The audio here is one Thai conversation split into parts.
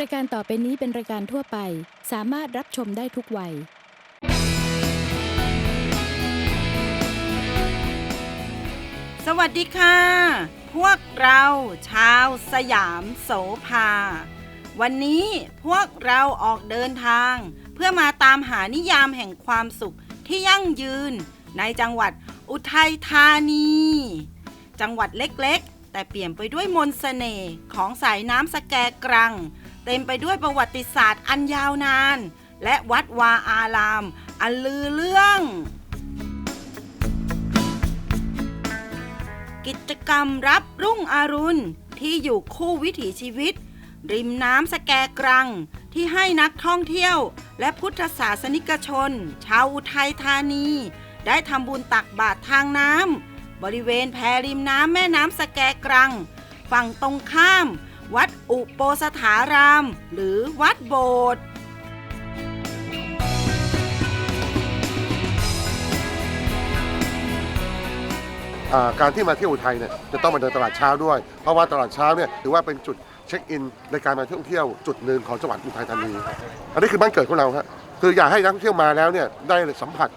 รายการต่อไปนี้เป็นรายการทั่วไป สามารถรับชมได้ทุกวัย สวัสดีค่ะ พวกเราชาวสยามโสภา วันนี้พวกเราออกเดินทาง เพื่อมาตามหานิยามแห่งความสุขที่ยั่งยืน ในจังหวัดอุทัยธานี จังหวัดเล็กๆ แต่เปลี่ยนไปด้วยมนต์เสน่ห์ของสายน้ำสแกกรัง เต็มไปด้วยประวัติศาสตร์อันยาวนาน และวัดวาอาราม อันลือเรื่อง กิจกรรมรับรุ่งอรุณ ที่อยู่คู่วิถีชีวิต ริมน้ำสแกกรัง ที่ให้นักท่องเที่ยว และพุทธศาสนิกชน ชาวอุทัยธานี ได้ทำบุญตักบาตรทางน้ำบริเวณแพริมน้ำแม่น้ำสแกกรัง ฝั่งตรงข้าม วัดอุปโปสถาราม หรือวัดโบสถ์อ่าการที่มาเที่ยวอุทัยเนี่ยจะต้องมาเดินตลาดเช้าด้วย เพราะว่าตลาดเช้าเนี่ยถือว่าเป็นจุดเช็คอินในการมาท่องเที่ยวจุดหนึ่งของจังหวัดอุทัยธานี อันนี้คือบ้านเกิดของเราครับคืออยากให้นักท่องเที่ยวมาแล้วเนี่ยได้สัมผัส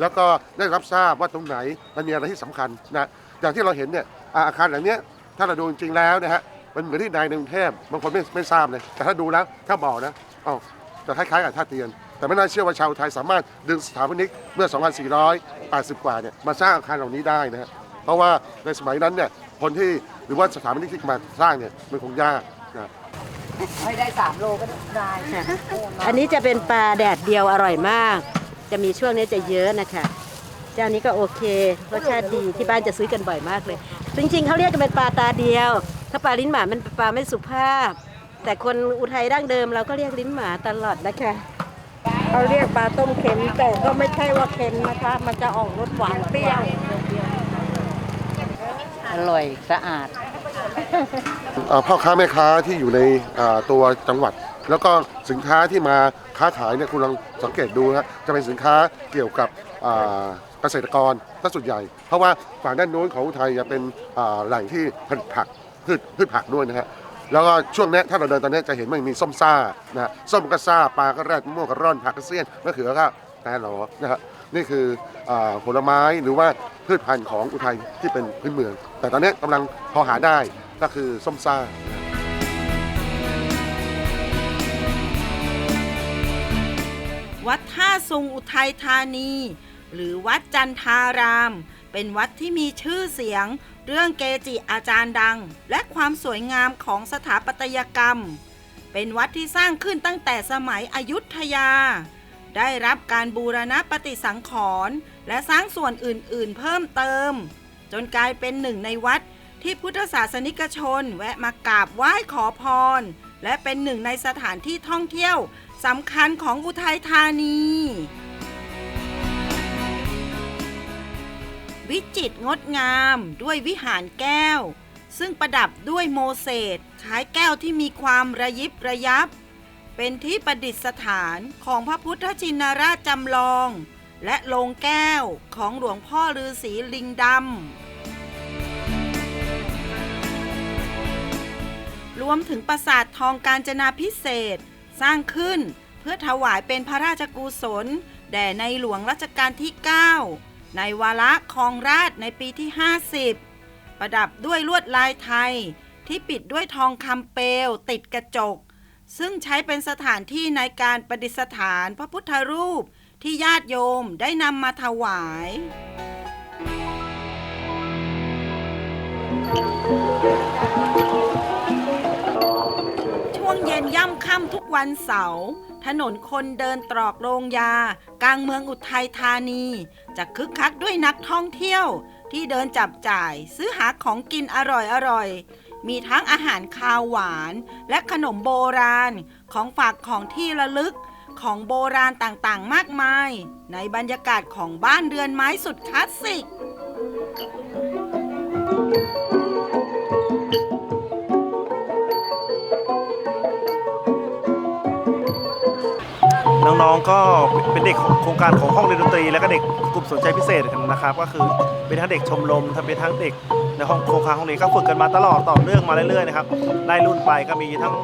แล้วก็ได้รับทราบว่าตรงไหนมันมีอะไรที่สำคัญนะอย่างที่เราเห็นเนี่ยอาคารหลังเนี้ยถ้าเราดูจริงๆแล้วนะฮะ มันเหมือนที่ในในกรุงเทพบางคนไม่ไม่ทราบเลย แต่ถ้าดูแล้วถ้าบอกนะอ๋อจะคล้ายๆกับท่าเตียน แต่ไม่น่าเชื่อว่าชาวอุทัยสามารถดึงสถาปนิกเมื่อ 2480 กว่าเนี่ยมาสร้างอาคารเหล่านี้ได้นะฮะเพราะว่าในสมัยนั้นเนี่ยคนที่หรือว่าสถาปนิกที่มาสร้างเนี่ยมันคงยากนะไม่ได้สามโลก็ได้ค่ะอันนี้จะเป็นปลาแดดเดียวอร่อยมาก จะมีช่วงนี้จะเยอะนะคะเจ้านี้ก็โอเครสชาติดีที่บ้านจะซื้อกันบ่อยมากเลย จริงๆเขาเรียกกันเป็นปลาตาเดียว ถ้าปลาลิ้นหมามันเป็นปลาไม่สุภาพ แต่คนอุทัยดั้งเดิมเราก็เรียกลิ้นหมาตลอดนะคะเขาเรียกปลาต้มเค็มแต่ก็ไม่ใช่ว่าเค็มนะคะ มันจะออกรสหวานเปรี้ยว อร่อยสะอาด เอ่อพ่อค้าแม่ค้าที่อยู่ในอ่าตัวจังหวัด แล้วก็สินค้าที่มาค้าขายเนี่ยคุณลองสังเกตดูนะจะเป็นสินค้าเกี่ยวกับอ่าเกษตรกรถ้าส่วนใหญ่ เพราะว่าฝั่งด้านโน้นของอุทัยจะเป็นอ่าแหล่งที่ผลิตผัก พืชพืชผักด้วยนะฮะแล้วก็ช่วงนี้ถ้าเราเดินตอนนี้จะเห็นมันมีส้มซ่านะฮะส้มก็ซ่าปลาก็แรดม่วงก็ร่อนผักก็เสี้ยนมะเขือก็แต่หลอนะฮะนี่คือผลไม้หรือว่าพืชพันธุ์ของอุทัยที่เป็นพื้นเมือง แต่ตอนนี้ยกำลังพอหาได้ก็คือส้มซ่าวัดท่าซุงอุทัยธานี หรือวัดจันทาราม เป็นวัดที่มีชื่อเสียง เรื่องเกจิอาจารย์ดัง และความสวยงามของสถาปัตยกรรม เป็นวัดที่สร้างขึ้นตั้งแต่สมัยอยุธยา ได้รับการบูรณะปฏิสังขรณ์และสร้างส่วนอื่นๆ เพิ่มเติม จนกลายเป็นหนึ่งในวัดที่พุทธศาสนิกชนแวะมากราบไหว้ขอพร และเป็นหนึ่งในสถานที่ท่องเที่ยวสำคัญของอุทัยธานี วิจิตรงดงามด้วยวิหารแก้ว ซึ่งประดับด้วยโมเสสคล้ายแก้วที่มีความระยิบระยับ เป็นที่ประดิษฐานของพระพุทธชินราชจำลอง และโลงแก้วของหลวงพ่อฤาษีลิงดำรวมถึงปราสาททองการจนาพิเศษสร้างขึ้นเพื่อถวายเป็นพระราชกุศล แด่ในหลวงรัชกาลที่ 9 ในวาระคองราชในปีที่ 50 ประดับด้วยลวดลายไทย ที่ปิดด้วยทองคำเปลวติดกระจก ซึ่งใช้เป็นสถานที่ในการประดิษฐานพระพุทธรูปที่ญาติโยมได้นำมาถวาย ช่วงเย็นย่ำค่ำทุกวันเสาร์ ถนนคนเดินตรอกโรงยา กลางเมืองอุทัยธานี จะคึกคักด้วยนักท่องเที่ยว ที่เดินจับจ่ายซื้อหาของกินอร่อยๆมีทั้งอาหารคาวหวาน และขนมโบราณ ของฝากของที่ระลึกของโบราณต่างๆ มากมาย ในบรรยากาศของบ้านเรือนไม้สุดคลาสสิก องๆก็เป็นเด็กของโครงการของห้องเรียนดนตรี แล้วก็เด็กกลุ่มสนใจพิเศษกันนะครับ ก็คือเป็นทั้งเด็กชมรมทั้งเป็นทั้งเด็กในห้องโครงการห้องนี้ก็ฝึกกันมาตลอดต่อเนื่องมาเรื่อยๆนะครับไล่รุ่นไปก็มีทั้ง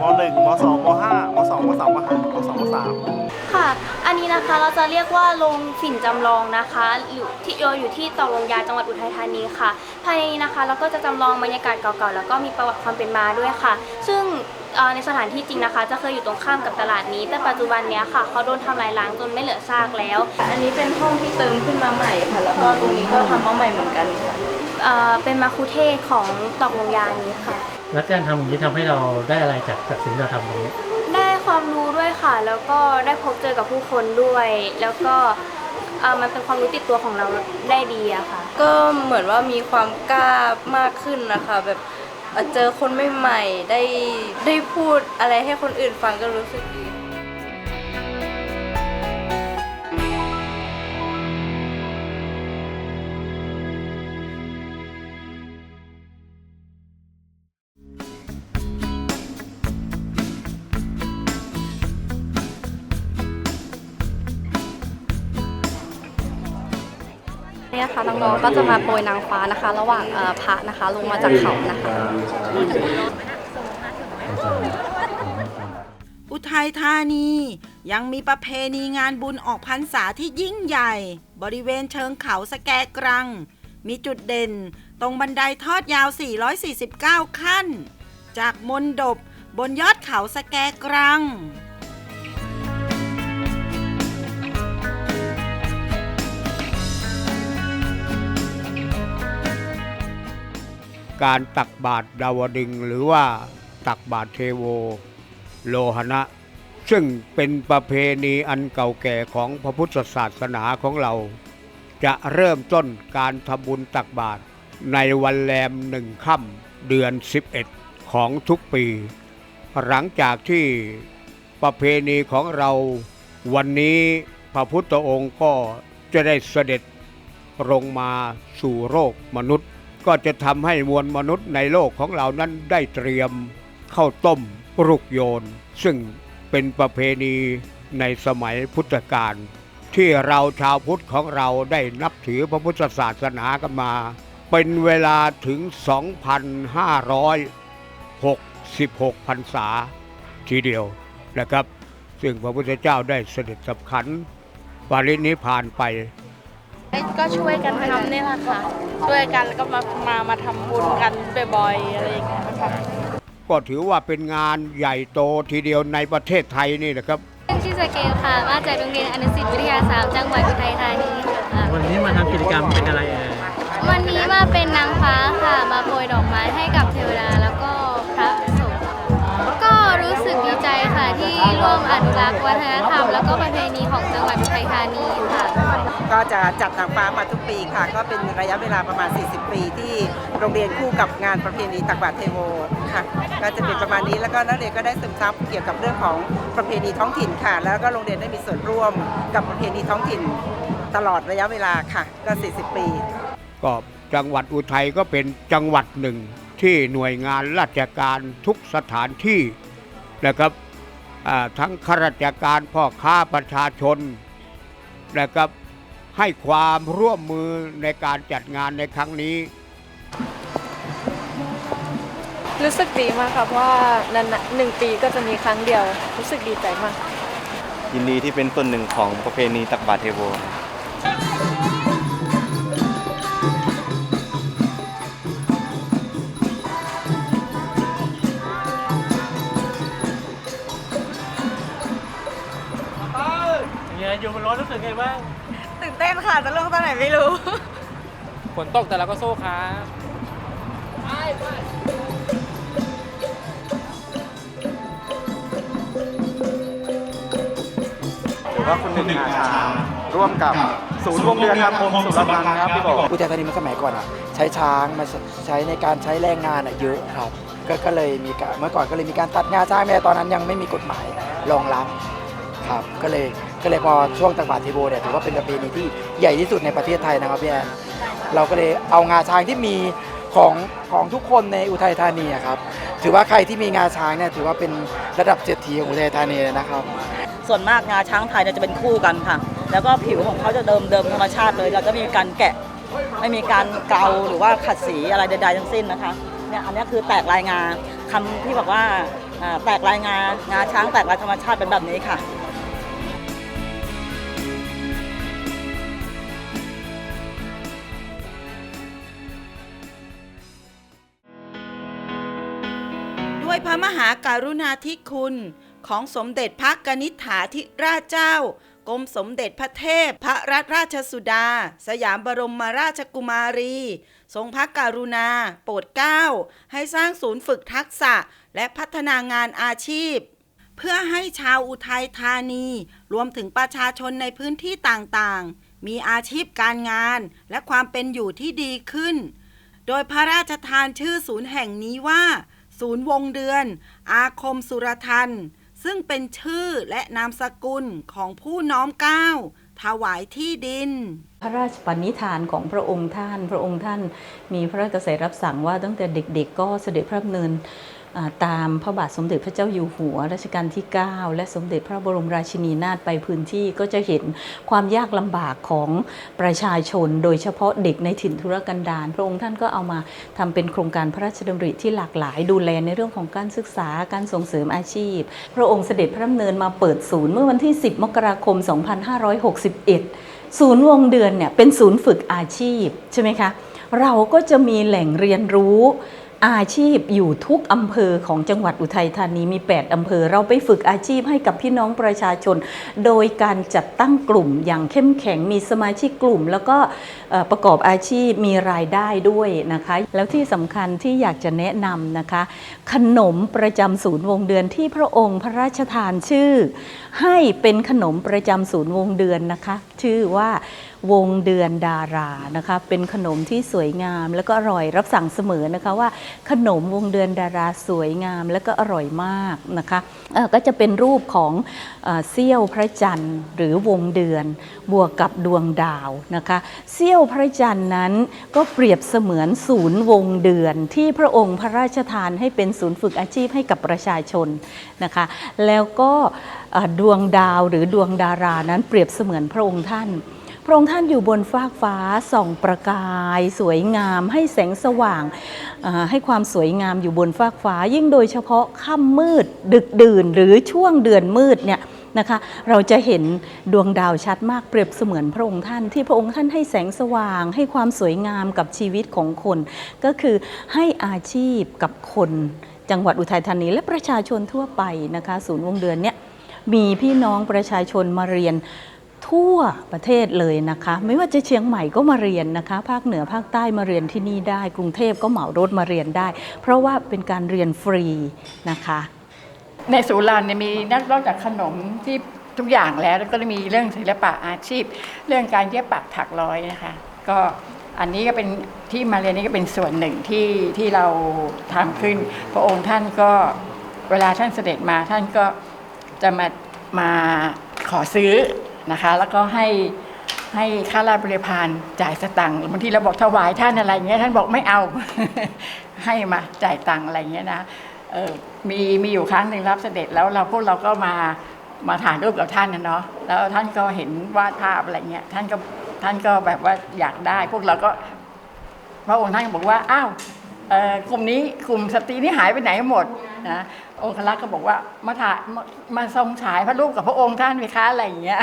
ม .1 ม .2 ม .5 ม .2 ม .3 ม .5 ม .2 ม .3 ค่ะ อันนี้นะคะเราจะเรียกว่าโรงฝิ่นจำลองนะคะอยู่ที่อยู่ที่ตอกลงยาจังหวัดอุทัยธานีค่ะ ภายในนี้นะคะเราก็จะจำลองบรรยากาศเก่าๆแล้วก็มีประวัติความเป็นมาด้วยค่ะ ซึ่งเอ่อในสถานที่จริงนะคะ จะเคยอยู่ตรงข้ามกับตลาดนี้ แต่ปัจจุบันเนี้ยค่ะเขาโดนทำลายล้างจนไม่เหลือซากแล้ว อันนี้เป็นห้องที่เติมขึ้นมาใหม่ค่ะ แล้วก็ตรงนี้ก็ทำมาใหม่เหมือนกันค่ะ เอ่อเป็นมาคุเทศของตอกลงยานี้ค่ะ แล้วการทำอย่างนี้ทำให้เราได้อะไรจากจากสิ่งที่เราทำตรงนี้ได้ความรู้ด้วยค่ะ แล้วก็ได้พบเจอกับผู้คนด้วย แล้วก็เอ่อมันเป็นความรู้ติดตัวของเราได้ดีอะค่ะ ก็เหมือนว่ามีความกล้ามากขึ้นนะคะ แบบ เอ่อเจอคนใหม่ๆได้ได้พูดอะไรให้คนอื่นฟังก็รู้สึกดี ก็จะมาโปรยนางฟ้านะคะ ระหว่างพระนะคะลงมาจากเขานะคะอุทัยธานียังมีประเพณีงานบุญออกพรรษาที่ยิ่งใหญ่ บริเวณเชิงเขาสแกกรัง มีจุดเด่น ตรงบันไดทอดยาว 449 ขั้น จากมนดบบนยอดเขาสแกกรัง การตักบาตรดาวดึงหรือว่าตักบาตรเทโว โลหณะ ซึ่งเป็นประเพณีอันเก่าแก่ของพระพุทธศาสนาของเรา จะเริ่มต้นการทำบุญตักบาตรในวันแรมหนึ่งค่ำเดือน 11 ของทุกปี หลังจากที่ประเพณีของเราวันนี้พระพุทธองค์ก็จะได้เสด็จลงมาสู่โลกมนุษย์ ก็จะทำให้มวลมนุษย์ในโลกของเรานั้นได้เตรียมข้าวต้มปลุกโยน ซึ่งเป็นประเพณีในสมัยพุทธกาลที่เราชาวพุทธของเราได้นับถือพระพุทธศาสนากันมา เป็นเวลาถึง 2,566พรรษาทีเดียวนะครับ ซึ่งพระพุทธเจ้าได้เสด็จสับขันปรินิพานไป ก็ช่วยกันทำนี่แหละค่ะ ช่วยกันแล้วก็มามามาทำบุญกันบ่อยๆอะไรอย่างเงี้ยนะคะก็ถือว่าเป็นงานใหญ่โตทีเดียวในประเทศไทยนี่นะครับชื่อสเกลค่ะ มาจากโรงเรียนอนุสิตวิทยาศาสตร์จังหวัดอุทัยธานีค่ะวันนี้มาทำกิจกรรมเป็นอะไรเอ่ยวันนี้มาเป็นนางฟ้าค่ะ มาโปรยดอกไม้ให้กับเทวดาแล้วก็พระสงฆ์ค่ะก็รู้สึกดีใจค่ะที่ร่วมอนุรักษ์วัฒนธรรม แล้วก็ประเพณีของจังหวัดอุทัยธานีค่ะ ก็จะจัดนางฟ้ามาทุกปีค่ะ ก็เป็นระยะเวลาประมาณ 40 ปีที่โรงเรียนคู่กับงานประเพณีตักบาตรเทโวค่ะ ก็จะเป็นประมาณนี้แล้วก็นักเรียนก็ได้ซึมซับเกี่ยวกับเรื่องของประเพณีท้องถิ่นค่ะ แล้วก็โรงเรียนได้มีส่วนร่วมกับประเพณีท้องถิ่นตลอดระยะเวลาค่ะ ก็ 40 ปี ก็จังหวัดอุทัยก็เป็นจังหวัดหนึ่งที่หน่วยงานราชการทุกสถานที่นะครับทั้งข้าราชการพ่อค้าประชาชนนะครับ ให้ความร่วมมือในการจัดงานในครั้งนี้ รู้สึกดีมากค่ะเพราะว่านันหนึ่งปีก็จะมีครั้งเดียว รู้สึกดีใจมาก ยินดีที่เป็นส่วนหนึ่งของประเพณีตักบาตรเทโวเนี่ย ค่ะ จะลงตอนไหนไม่รู้ ฝนตกแต่เราก็สู้ครับหรือว่าคุณหนึ่งอาชาร่วมกับศูนย์วงเดือนครับผมสุรพันธ์ครับพี่บอกอุทัยธานีมันสมัยก่อนอะใช้ช้างมาใช้ในการใช้แรงงานอะเยอะครับก็ก็เลยมีการเมื่อก่อนก็เลยมีการตัดงาช้างแต่ตอนนั้นยังไม่มีกฎหมายรองรับครับ ก็เลย ก็เลยพอช่วงตักบาตรเทโบเนี่ยถือว่าเป็นประเพณีที่ใหญ่ที่สุดในประเทศไทยนะครับพี่แอนเราก็เลยเอางาช้างที่มีของของทุกคนในอุทัยธานีอะครับถือว่าใครที่มีงาช้างเนี่ยถือว่าเป็นระดับเศรษฐีของอุทัยธานีเลยนะครับ ส่วนมากงาช้างไทยเนี่ยจะเป็นคู่กันค่ะ แล้วก็ผิวของเขาจะเดิมเดิมธรรมชาติเลย เราจะมีการแกะ ไม่มีการเกาหรือว่าขัดสีอะไรใดๆทั้งสิ้นนะคะเนี่ยอันนี้คือแตกลายงาคำที่บอกว่าอ่าแตกลายงางาช้างแตกลายธรรมชาติเป็นแบบนี้ค่ะ พระมหาการุณาธิคุณของสมเด็จพระกนิษฐาธิราชเจ้ากรมสมเด็จพระเทพ พระรัตนราชสุดา สยามบรมราชกุมารี ทรงพระการุณา โปรดเกล้า ให้สร้างศูนย์ฝึกทักษะและพัฒนางานอาชีพ เพื่อให้ชาวอุทัยธานี รวมถึงประชาชนในพื้นที่ต่างๆ มีอาชีพการงานและความเป็นอยู่ที่ดีขึ้นโดยพระราชทานชื่อศูนย์แห่งนี้ว่า ศูนย์วงเดือน อาคมสุรทัน ซึ่งเป็นชื่อและนามสกุลของผู้น้อมเกล้าถวายที่ดิน พระราชปณิธานของพระองค์ท่าน พระองค์ท่านมีพระราชกระแสรับสั่งว่าตั้งแต่เด็กๆ ก็เสด็จพระดำเนิน ตามพระบาทสมเด็จพระเจ้าอยู่หัวรัชกาลที่ 9 และสมเด็จพระบรมราชินีนาถไปพื้นที่ก็จะเห็นความยากลำบากของประชาชน โดยเฉพาะเด็กในถิ่นธุรกันดารพระองค์ท่านก็เอามาทำเป็นโครงการพระราชดำริที่หลากหลายดูแลในเรื่องของการศึกษาการส่งเสริมอาชีพ พระองค์เสด็จพระดำเนินมาเปิดศูนย์เมื่อวันที่ 10 มกราคม 2561 ศูนย์วงเดือนเนี่ยเป็นศูนย์ฝึกอาชีพใช่ไหมคะเราก็จะมีแหล่งเรียนรู้ อาชีพอยู่ทุกอำเภอของจังหวัดอุทัยธานีมี 8 อำเภอ เราไปฝึกอาชีพให้กับพี่น้องประชาชน โดยการจัดตั้งกลุ่มอย่างเข้มแข็งมีสมาชิกกลุ่ม แล้วก็ประกอบอาชีพมีรายได้ด้วยนะคะ แล้วที่สำคัญที่อยากจะแนะนำนะคะ ขนมประจำศูนย์วงเดือนที่พระองค์พระราชทานชื่อ ให้เป็นขนมประจำศูนย์วงเดือนนะคะ ชื่อว่า วงเดือนดารานะคะเป็นขนมที่สวยงาม แล้วก็อร่อยรับสั่งเสมอนะคะว่าขนมวงเดือนดาราสวยงาม แล้วก็อร่อยมากนะคะก็จะเป็นรูปของเอ่อเสี้ยวพระจันทร์ หรือวงเดือนบวกกับดวงดาวนะคะเสี้ยวพระจันทร์นั้นก็เปรียบเสมือนศูนย์วงเดือน ที่พระองค์พระราชทานให้เป็นศูนย์ฝึกอาชีพให้กับประชาชนนะคะแล้วก็ดวงดาวหรือดวงดารานั้นเปรียบเสมือนพระองค์ท่าน ระองค์ท่านอยู่บนฟากฟ้าส่องประกาย สวยงาม ให้แสงสว่างให้ความสวยงามอยู่บนฟากฟ้า ยิ่งโดยเฉพาะค่ำมืดดึกดื่นหรือช่วงเดือนมืดเนี่ยนะคะเราจะเห็นดวงดาวชัดมากเปรียบเสมือนพระองค์ท่าน ที่พระองค์ท่านให้แสงสว่าง ให้ความสวยงามกับชีวิตของคน ก็คือให้อาชีพกับคนจังหวัดอุทัยธานี และประชาชนทั่วไปนะคะ ศูนย์วงเดือนเนี่ยมีพี่น้องประชาชนมาเรียน ทั่วประเทศเลยนะคะ ไม่ว่าจะเชียงใหม่ก็มาเรียนนะคะ ภาคเหนือภาคใต้มาเรียนที่นี่ได้ กรุงเทพก็เหมารถมาเรียนได้ เพราะว่าเป็นการเรียนฟรีนะคะ ในศูนย์เราเนี่ยมีนอกจากขนมที่ทุกอย่างแล้วแล้วก็มีเรื่องศิลปะอาชีพ เรื่องการเย็บปักถักร้อยนะคะ ก็อันนี้ก็เป็นที่มาเรียนนี่ก็เป็นส่วนหนึ่งที่ที่เราทำขึ้น พระองค์ท่านก็เวลาท่านเสด็จมาท่านก็จะมามาขอซื้อ นะคะ แล้วก็ให้ให้ข้าราชบริพารจ่ายสตังค์บางทีเราบอกถวายท่านอะไรเงี้ยท่านบอกไม่เอา ให้มาจ่ายตังค์อะไรเงี้ยนะมีมีอยู่ครั้งหนึ่งรับเสด็จแล้วเราพวกเราก็มามาถ่ายรูปกับท่านนะเนาะแล้วท่านก็เห็นวาดภาพอะไรเงี้ยท่านก็ท่านก็แบบว่าอยากได้ พวกเราก็พระองค์ท่านบอกว่าอ้าว กลุ่มนี้กลุ่มสตรีนี่หายไปไหนหมดนะองคลักษ์ก็บอกว่ามาถ่ายมาทรงฉายพระรูปกับพระองค์ท่านไหมคะอะไรอย่างเงี้ย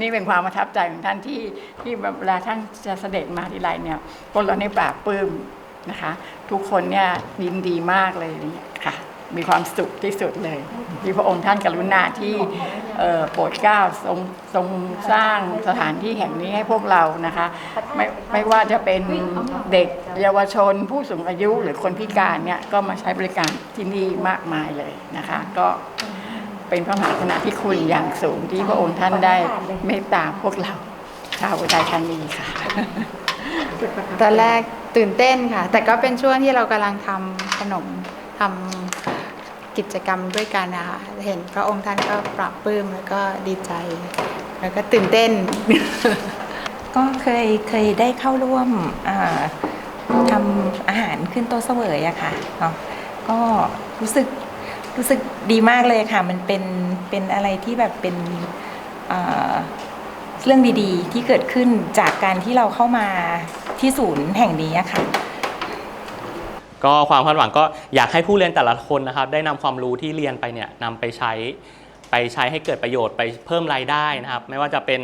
นี่เป็นความประทับใจของท่านที่ที่เวลาท่านจะเสด็จมาทีไรเนี่ยคนเราในปราบปลื้มนะคะ ทุกคนเนี่ยยินดีมากเลยเนี่ย มีความสุขที่สุดเลย ที่พระองค์ท่านกรุณาที่โปรดเกล้าทรงทรงสร้างสถานที่แห่งนี้ให้พวกเรานะคะไม่ไม่ว่าจะเป็นเด็กเยาวชน ผู้สูงอายุหรือคนพิการเนี่ยก็มาใช้บริการที่นี่มากมายเลยนะคะ ก็เป็นพระมหากรุณาธิคุณอย่างสูงที่พระองค์ท่านได้เมตตาพวกเราชาวอุทัยธานีค่ะตอนแรกตื่นเต้นค่ะ แต่ก็เป็นช่วงที่เรากำลังทำขนมทำ กิจกรรมด้วยกันนะคะเห็นพระองค์ท่านก็ปรับปลื้มแล้วก็ดีใจ แล้วก็ตื่นเต้น ก็เคยเคยได้เข้าร่วมทำอาหารขึ้นโต๊ะเสวยอะค่ะเนาะก็รู้สึกรู้สึกดีมากเลยค่ะ มันเป็นเป็นอะไรที่แบบเป็นเรื่องดีๆ ที่เกิดขึ้นจากการที่เราเข้ามาที่ศูนย์แห่งนี้ค่ะ ก็ความคาดหวังก็อยากให้ผู้เรียนแต่ละคนนะครับได้นำความรู้ที่เรียนไปเนี่ยนำไปใช้ไปใช้ให้เกิดประโยชน์ไปเพิ่มรายได้นะครับ ไม่ว่าจะเป็น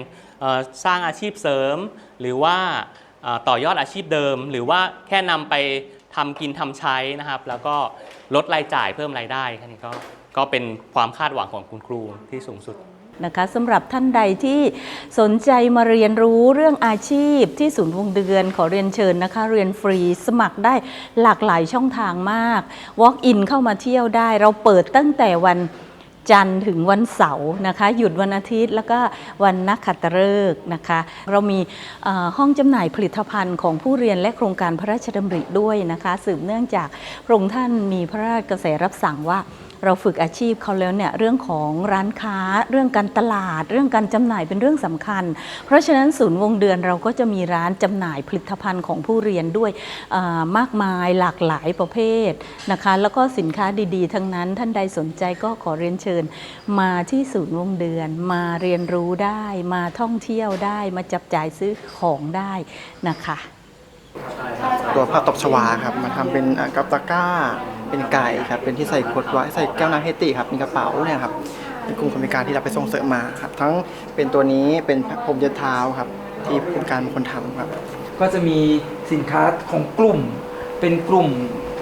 สร้างอาชีพเสริม หรือว่าต่อยอดอาชีพเดิม หรือว่าแค่นำไปทำกินทำใช้นะครับ แล้วก็ลดรายจ่ายเพิ่มรายได้แค่นี้ก็ก็เป็นความคาดหวังของคุณครูที่สูงสุด นะคะสำหรับท่านใดที่สนใจมาเรียนรู้เรื่องอาชีพที่ศูนย์วงเดือนขอเรียนเชิญนะคะ เรียนฟรีสมัครได้หลากหลายช่องทางมาก Walk in เข้ามาเที่ยวได้ เราเปิดตั้งแต่วันจันทร์ถึงวันเสาร์นะคะ หยุดวันอาทิตย์แล้วก็วันนักขัตฤกษ์นะคะ เรามีห้องจำหน่ายผลิตภัณฑ์ของผู้เรียนและโครงการพระราชดำริด้วยนะคะ สืบเนื่องจากพระองค์ท่านมีพระราชกระแสรับสั่งว่า เราฝึกอาชีพเขาแล้วเนี่ยเรื่องของร้านค้า เรื่องการตลาด เรื่องการจำหน่ายเป็นเรื่องสำคัญ เพราะฉะนั้นศูนย์วงเดือนเราก็จะมีร้านจำหน่ายผลิตภัณฑ์ของผู้เรียนด้วยมากมายหลากหลายประเภทนะคะ แล้วก็สินค้าดีๆ ทั้งนั้นท่านใดสนใจก็ขอเรียนเชิญ มาที่ศูนย์วงเดือนมาเรียนรู้ได้ มาท่องเที่ยวได้มาจับจ่ายซื้อของได้นะคะ ตัวผ้าตบชวาครับมาทำเป็นอะกับตะกร้า เป็นไก่ครับ เป็นที่ใส่ขวดไว้ใส่แก้วน้ำเฮติครับมีกระเป๋าเนี่ยครับ เป็นกลุ่มคนพิการที่เราไปส่งเสริมมาครับ ทั้งเป็นตัวนี้เป็นผมเย็ดเท้าครับ ที่เป็นการคนทำครับ ก็จะมีสินค้าของกลุ่ม เป็นกลุ่ม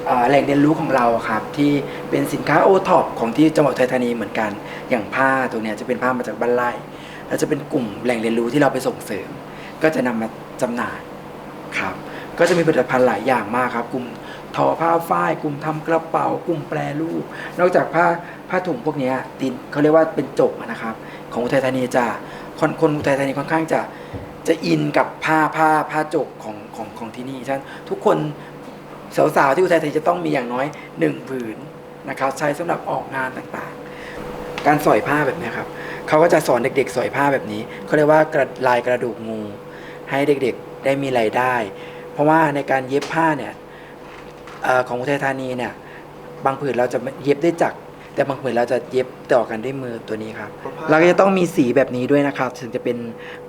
อ่าแหล่งเรียนรู้ของเราครับที่เป็นสินค้าโอท็อปของที่จังหวัดอุทัยธานีเหมือนกัน อย่างผ้าตัวเนี้ยจะเป็นผ้ามาจากบ้านไร่แล้วจะเป็นกลุ่มแหล่งเรียนรู้ที่เราไปส่งเสริม ก็จะนำมาจำหน่ายครับ ก็จะมีผลิตภัณฑ์หลายอย่างมากครับ กลุ่มทอผ้าฝ้าย กลุ่มทำกระเป๋า กลุ่มแปรรูป นอกจากผ้าผ้าถุงพวกนี้ตินเขาเรียกว่าเป็นจกนะครับ ของอุทัยธานีจะคนคนอุทัยธานีค่อนข้างจะจะอินกับผ้าผ้าผ้าจกของของของที่นี่ฉะนั้นทุกคนสาวๆที่อุทัยธานีจะต้องมีอย่างน้อยหนึ่งผืนนะครับใช้สำหรับออกงานต่างๆ การสอยผ้าแบบนี้ครับเขาก็จะสอนเด็กๆ สอยผ้าแบบนี้เขาเรียกว่ากระลายกระดูกงู ให้เด็กๆได้มีรายได้ เพราะว่าในการเย็บผ้าเนี่ยเอ่อของอุทัยธานีเนี่ยบางผืนเราจะเย็บด้วยจักรแต่บางผืนเราจะเย็บต่อกันด้วยมือตัวนี้ครับ เราก็จะต้องมีสีแบบนี้ด้วยนะครับ ถึงจะเป็น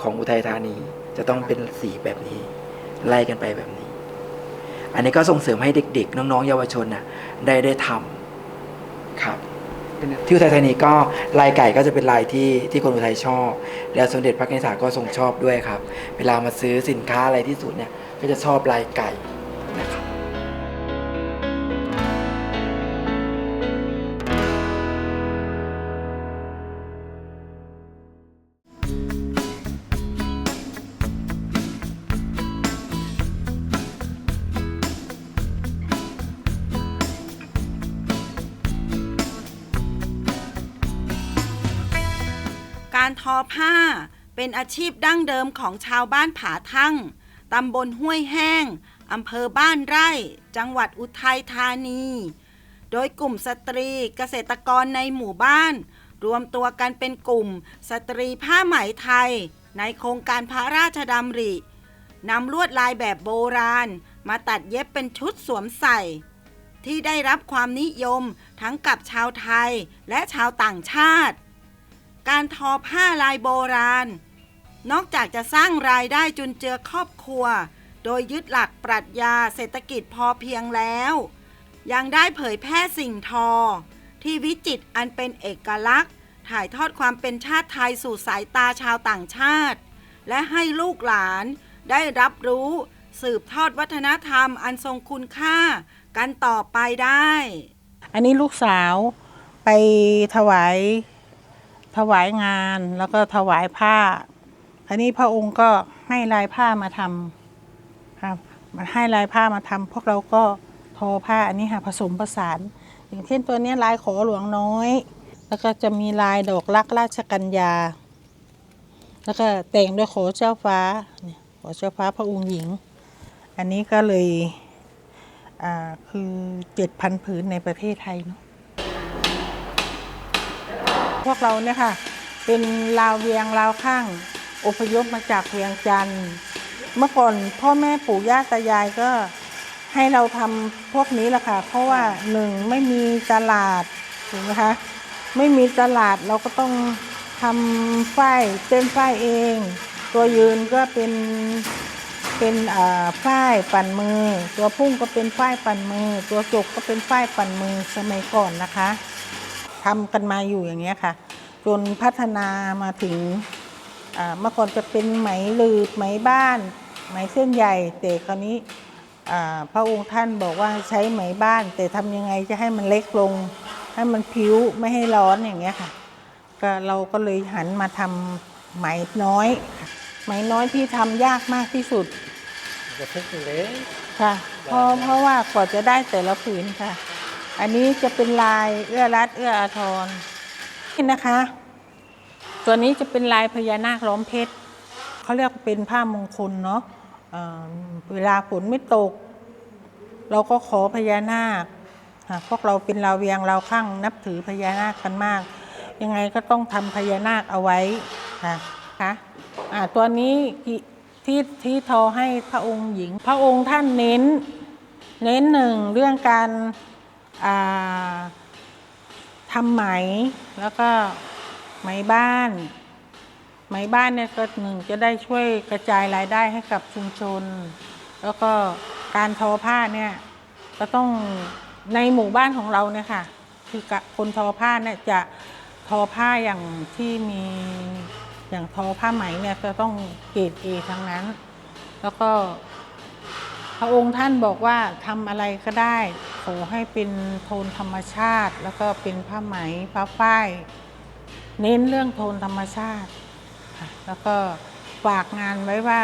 ของอุทัยธานีจะต้องเป็นสีแบบนี้ ไล่กันไปแบบนี้ อันนี้ก็ส่งเสริมให้เด็ก ๆ น้องๆ เยาวชนน่ะได้ได้ทำครับที่อุทัยธานีก็ลายไก่ก็จะเป็นลายที่ที่คนอุทัยชอบ แล้วสมเด็จพระกนิษฐาก็ทรงชอบด้วยครับ เวลามาซื้อสินค้าอะไรที่สุดเนี่ย ก็จะชอบลายไก่นะครับการทอผ้าเป็นอาชีพดั้งเดิมของชาวบ้านผาทั่ง ตำบลห้วยแห้ง อำเภอบ้านไร่ จังหวัดอุทัยธานี โดยกลุ่มสตรีเกษตรกรในหมู่บ้าน รวมตัวกันเป็นกลุ่ม สตรีผ้าไหมไทย ในโครงการพระราชดำรินำลวดลายแบบโบราณ มาตัดเย็บเป็นชุดสวมใส่ ที่ได้รับความนิยมทั้งกับชาวไทยและชาวต่างชาติ การทอผ้าลายโบราณ นอกจากจะสร้างรายได้จุนเจือครอบครัว โดยยึดหลักปรัชญาเศรษฐกิจพอเพียงแล้ว ยังได้เผยแพร่สิ่งทอ ที่วิจิตอันเป็นเอกลักษณ์ ถ่ายทอดความเป็นชาติไทยสู่สายตาชาวต่างชาติ และให้ลูกหลานได้รับรู้สืบทอดวัฒนธรรมอันทรงคุณค่ากันต่อไปได้ อันนี้ลูกสาวไปถวายถวายงานแล้วก็ถวายผ้า อันนี้พระองค์ก็ให้ลายผ้ามาทำครับมันให้ลายผ้ามาทำพวกเราก็ทอผ้าอันนี้ค่ะผสมผสาน อย่างเช่นตัวนี้ลายขอหลวงน้อย แล้วก็จะมีลายดอกลักราชกัญญา แล้วก็แต่งด้วยขอเจ้าฟ้าเนี่ยขอเจ้าฟ้าพระองค์หญิง อันนี้ก็เลยอ่าคือเจ็ดพันผืนในประเทศไทยเนาะพวกเราเนี่ยค่ะเป็นลาวเวียงลาวข้าง อพยพมาจากเวียงจันทร์เมื่อก่อนพ่อแม่ปู่ย่าตายายก็ให้เราทำพวกนี้แหละค่ะ เพราะว่าหนึ่งไม่มีตลาดถูกไหมคะไม่มีตลาดเราก็ต้องทำฝ้ายเต้นฝ้ายเอง ตัวยืนก็เป็นเป็นฝ้ายปั่นมือ ตัวพุ่งก็เป็นฝ้ายปั่นมือ ตัวจกก็เป็นฝ้ายปั่นมือสมัยก่อนนะคะทำกันมาอยู่อย่างเงี้ยค่ะ จนพัฒนามาถึง เมื่อก่อนจะเป็นไหมลืดไหมบ้าน ไหมเส้นใหญ่ แต่คราวนี้อ่าพระองค์ท่านบอกว่าใช้ไหมบ้าน แต่ทำยังไงจะให้มันเล็กลง ให้มันผิวไม่ให้ร้อนอย่างเงี้ยค่ะก็เราก็เลยหันมาทำไหมน้อยค่ะไหมน้อยที่ทำยากมากที่สุดจะทุกเล็กค่ะเพราะเพราะว่ากว่าจะได้แต่ละผืนค่ะ อันนี้จะเป็นลายเอื้อรัดเอื้ออาทรนี่นะคะ ตัวนี้จะเป็นลายพญานาคล้อมเพชรเขาเรียกเป็นผ้ามงคลเนาะเวลาฝนไม่ตก เราก็ขอพญานาคพวกเราเป็นลาเวียงลาข้างนับถือพญานาคกันมาก ยังไงก็ต้องทำพญานาคเอาไว้ค่ะค่ะตัวนี้ที่ที่ทอให้พระองค์หญิง พระองค์ท่านเน้น เน้นหนึ่งเรื่องการอ่าทำไหมแล้วก็ ไหมบ้านไหมบ้านเนี่ยก็หนึ่งจะได้ช่วยกระจายรายได้ให้กับชุมชน แล้วก็การทอผ้าเนี่ยก็ต้องในหมู่บ้านของเราเนี่ยค่ะ คือคนทอผ้าเนี่ยจะทอผ้าอย่างที่มีอย่างทอผ้าไหมเนี่ยจะต้องเกรดเอทั้งนั้น แล้วก็พระองค์ท่านบอกว่าทำอะไรก็ได้ ขอให้เป็นโทนธรรมชาติ แล้วก็เป็นผ้าไหมผ้าฝ้าย เน้นเรื่องโทนธรรมชาติ แล้วก็ฝากงานไว้ว่า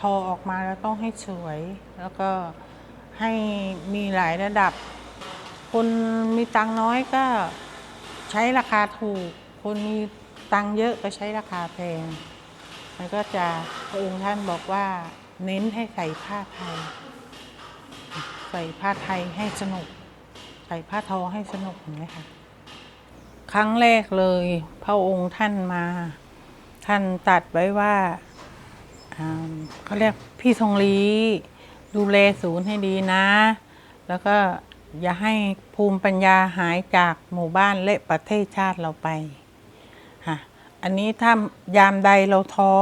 ทอออกมาแล้วต้องให้สวย แล้วก็ให้มีหลายระดับ คนมีตังค์น้อยก็ใช้ราคาถูก คนมีตังค์เยอะก็ใช้ราคาแพง มันก็จะพระองค์ท่านบอกว่าเน้นให้ใส่ผ้าไทย ใส่ผ้าไทยให้สนุก ใส่ผ้าทอให้สนุกอย่างนี้ยค่ะ ครั้งแรกเลย พระองค์ท่านมา ท่านตัดไว้ว่าเขาเรียกพี่ทองลีดูแลศูนย์ให้ดีนะ แล้วก็อย่าให้ภูมิปัญญาหายจากหมู่บ้านและประเทศชาติเราไปค่ะอันนี้ถ้ายามใดเราท้อ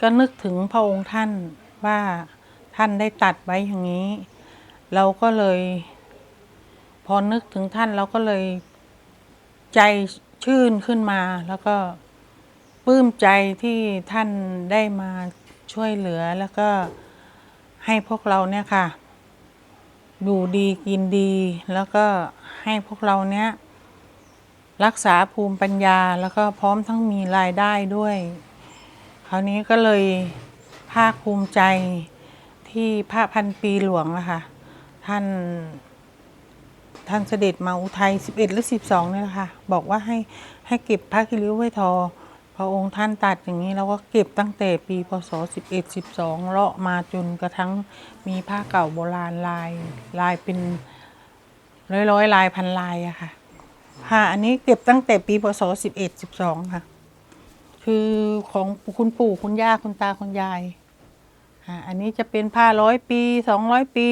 ก็นึกถึงพระองค์ท่านว่าท่านได้ตัดไว้อย่างนี้ เราก็เลย พอนึกถึงท่านเราก็เลย ใจชื่นขึ้นมา แล้วก็ปลื้มใจที่ท่านได้มาช่วยเหลือแล้วก็ให้พวกเราเนี่ยค่ะ อยู่ดีกินดี แล้วก็ให้พวกเราเนี้ยรักษาภูมิปัญญาแล้วก็พร้อมทั้งมีรายได้ด้วย คราวนี้ก็เลยภาคภูมิใจที่พระพันปีหลวงนะคะท่าน ท่านเสด็จมาอุทัย 11 หรือ 12นี่ยแหละค่ะ บอกว่าให้ให้เก็บผ้าคิริ้วไว้ทอ พระองค์ท่านตัดอย่างนี้เราก็เก็บตั้งแต่ปีพศ 11 12เลาะมาจนกระทั่งมีผ้าเก่าโบราณลายลายเป็นร้อยร้อยๆลายพันลายอะค่ะผ้าอันนี้เก็บตั้งแต่ปีพศ 11 12 ค่ะ คือของคุณปู่คุณย่าคุณตาคุณยายอ่าอันนี้จะเป็นผ้าร้อยปีสองร้อยปี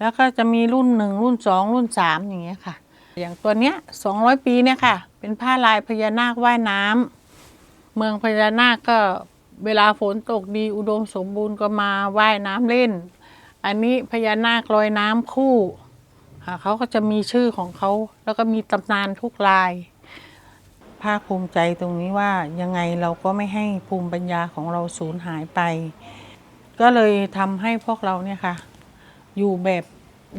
แล้วก็จะมีรุ่นหนึ่งรุ่นสองรุ่นสามอย่างเงี้ยค่ะ อย่างตัวเนี้ยสองร้อยปีเนี่ยค่ะ เป็นผ้าลายพญานาคว่ายน้ำเมืองพญานาคก็เวลาฝนตกดีอุดมสมบูรณ์ก็มาว่ายน้ำเล่น อันนี้พญานาคลอยน้ำคู่ค่ะเขาก็จะมีชื่อของเขาแล้วก็มีตำนานทุกลาย ภาคภูมิใจตรงนี้ว่ายังไงเราก็ไม่ให้ภูมิปัญญาของเราสูญหายไป ก็เลยทำให้พวกเราเนี่ยค่ะ อยู่แบบ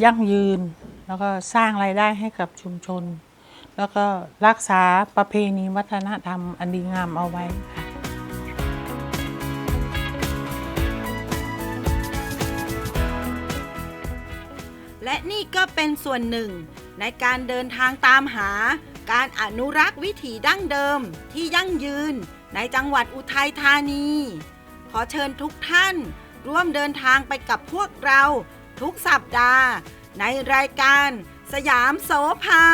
ยั่งยืน แล้วก็สร้างรายได้ให้กับชุมชน แล้วก็รักษาประเพณีวัฒนธรรมอันดีงามเอาไว้ค่ะและนี่ก็เป็นส่วนหนึ่ง ในการเดินทางตามหา การอนุรักษ์วิถีดั้งเดิมที่ยั่งยืนในจังหวัดอุทัยธานี ขอเชิญทุกท่าน ร่วมเดินทางไปกับพวกเรา ทุกสัปดาห์ ในรายการสยามโสภา